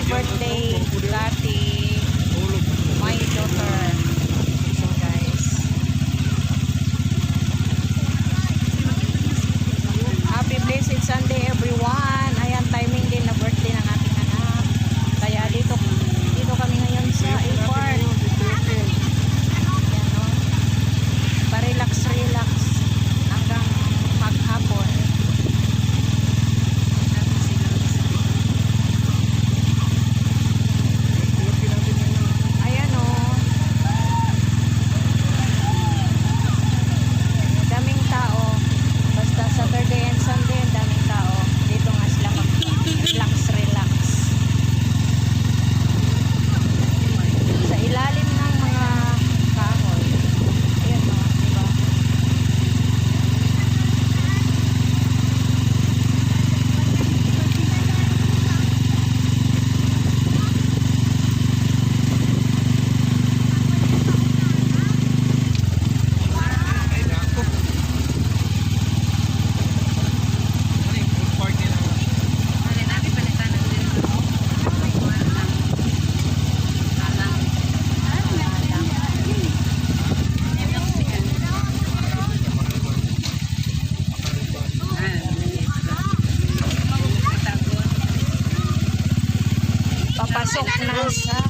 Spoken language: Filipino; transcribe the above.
Happy birthday, papasok na sa